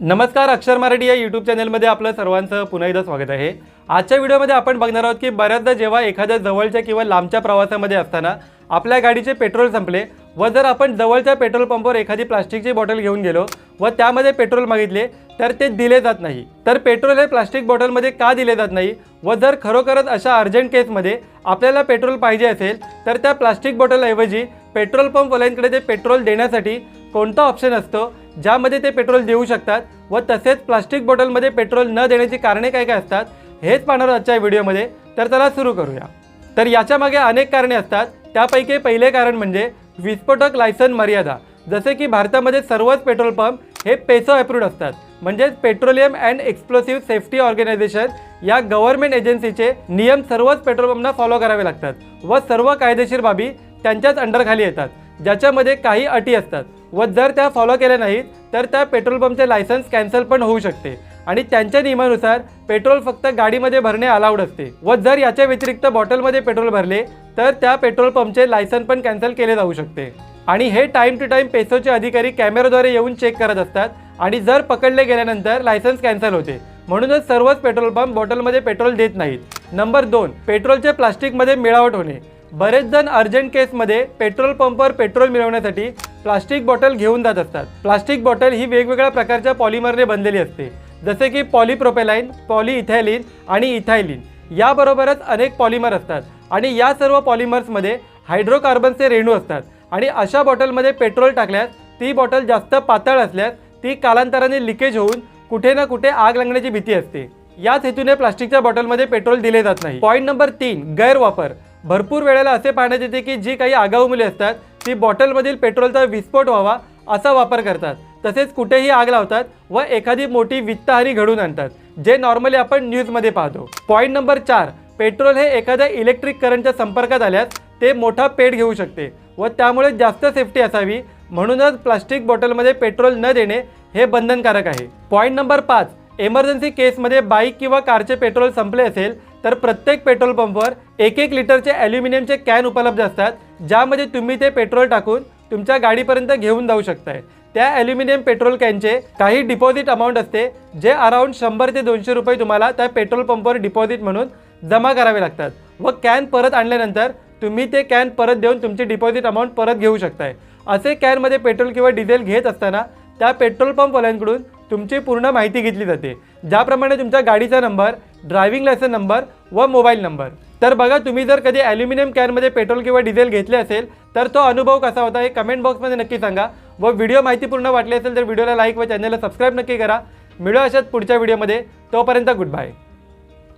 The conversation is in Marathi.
नमस्कार अक्षर मराठी या यूट्यूब चॅनलमध्ये आपलं सर्वांचं पुन्हा एकदा स्वागत आहे. आजच्या व्हिडिओमध्ये आपण बघणार आहोत की बऱ्याचदा जेव्हा एखाद्या जवळच्या किंवा लांबच्या प्रवासामध्ये असताना आपल्या गाडीचे पेट्रोल संपले व जर आपण जवळच्या पेट्रोल पंपवर एखादी प्लास्टिकची बॉटल घेऊन गेलो व त्यामध्ये पेट्रोल मागितले तर ते दिले जात नाही. तर पेट्रोल हे प्लास्टिक बॉटलमध्ये का दिले जात नाही व जर खरोखरच अशा अर्जंट केसमध्ये आपल्याला पेट्रोल पाहिजे असेल तर त्या प्लास्टिक बॉटलऐवजी पेट्रोल पंपवाल्यांकडे ते पेट्रोल देण्यासाठी कोणता ऑप्शन असतो ज्यामध्ये ते पेट्रोल देऊ शकतात व तसेच प्लास्टिक बॉटलमध्ये पेट्रोल न देण्याची कारणे काय काय असतात हेच पाहणार आजच्या व्हिडिओमध्ये तर त्याला सुरू करूया. तर याच्या मागे अनेक कारणे असतात त्यापैकी पहिले कारण म्हणजे विस्फोटक लायसन मर्यादा. जसे की भारतामध्ये सर्वच पेट्रोल पंप हे पेसो अप्रूव्ड असतात. म्हणजेच petroleum and explosive safety organisation या गव्हर्नमेंट एजन्सीचे नियम सर्वच पेट्रोल पंपना फॉलो करावे लागतात व सर्व कायदेशीर बाबी त्यांच्याच अंडरखाली येतात ज्याच्यामध्ये काही अटी असतात. व जर त्या फॉलो केल्या नाहीत तर त्या पेट्रोल पंपचे लायसन्स कॅन्सल पण होऊ शकते. आणि त्यांच्या नियमानुसार पेट्रोल फक्त गाडीमध्ये भरणे अलाउड असते. व जर याच्या व्यतिरिक्त बॉटलमध्ये पेट्रोल भरले तर त्या पेट्रोल पंपचे लायसन पण कॅन्सल केले जाऊ शकते. आणि हे टाईम टू टाईम पेसोचे अधिकारी कॅमेराद्वारे येऊन चेक करत असतात. आणि जर पकडले गेल्यानंतर लायसन्स कॅन्सल होते. म्हणूनच सर्वच पेट्रोल पंप बॉटलमध्ये पेट्रोल देत नाहीत. नंबर दोन पेट्रोलचे प्लास्टिकमध्ये मिळावट होणे. बरेच जण अर्जंट केसमध्ये पेट्रोल पंपवर पेट्रोल मिळवण्यासाठी प्लास्टिक बॉटल घेऊन जात असतात. प्लास्टिक बॉटल ही वेगवेगळ्या प्रकारच्या पॉलिमरने बनलेली असते. जसे की पॉलिप्रोपेलाइन पॉलिइथॅलिन आणि इथायलिन. याबरोबरच अनेक पॉलिमर असतात आणि या सर्व पॉलिमर्समध्ये हायड्रोकार्बनचे रेणू असतात आणि अशा बॉटलमध्ये पेट्रोल टाकल्यास ती बॉटल जास्त पातळ असल्यास ती कालांतराने लिकेज होऊन कुठे ना कुठे आग लागण्याची भीती असते. याच हेतूने प्लास्टिकच्या बॉटलमध्ये पेट्रोल दिले जात नाही. पॉईंट नंबर तीन गैरवापर भरपूर वेळेला असे पाहण्यात येते की जी काही आगाऊ मुले असतात ती बॉटलमधील पेट्रोलचा विस्फोट व्हावा असा वापर करतात. तसेच कुठेही आग लावतात व एखादी मोठी वित्तहानी घडून आणतात जे नॉर्मली आपण न्यूजमध्ये पाहतो. पॉईंट नंबर चार पेट्रोल हे एखाद्या इलेक्ट्रिक करंटच्या संपर्कात आल्यास ते मोठा पेट घेऊ शकते व त्यामुळे जास्त सेफ्टी असावी. म्हणूनच प्लास्टिक बॉटलमध्ये पेट्रोल न देणे हे बंधनकारक आहे. पॉईंट नंबर पाच एमर्जन्सी केसमध्ये बाईक किंवा कारचे पेट्रोल संपले असेल तर प्रत्येक पेट्रोल पंपवर एक एक लिटरचे ॲल्युमिनियमचे कॅन उपलब्ध असतात ज्यामध्ये तुम्ही ते पेट्रोल टाकून तुमच्या गाडीपर्यंत घेऊन जाऊ शकताय. त्या ॲल्युमिनियम पेट्रोल कॅनचे काही डिपॉझिट अमाऊंट असते जे अराऊंड शंभर ते दोनशे रुपये तुम्हाला त्या पेट्रोल पंपवर डिपॉझिट म्हणून जमा करावे लागतात. व कॅन परत आणल्यानंतर तुम्ही ते कॅन परत देऊन तुमची डिपॉझिट अमाऊंट परत घेऊ शकताय. असे कॅनमध्ये पेट्रोल किंवा डिझेल घेत असताना त्या पेट्रोल पंपवाल्यांकडून तुमची पूर्ण माहिती घेतली जाते. ज्याप्रमाणे तुमच्या गाडीचा नंबर ड्रायव्हिंग लायसन नंबर व मोबाईल नंबर. तर बघा तुम्ही जर कधी ॲल्युमिनियम कॅनमध्ये पेट्रोल किंवा डिझेल घेतले असेल तर तो अनुभव कसा होता हे कमेंट बॉक्समध्ये नक्की सांगा. व व्हिडिओ माहितीपूर्ण वाटली असेल तर व्हिडिओला लाईक व चॅनलला सबस्क्राईब नक्की करा. मिळू अशात पुढच्या व्हिडिओमध्ये तोपर्यंत गुड बाय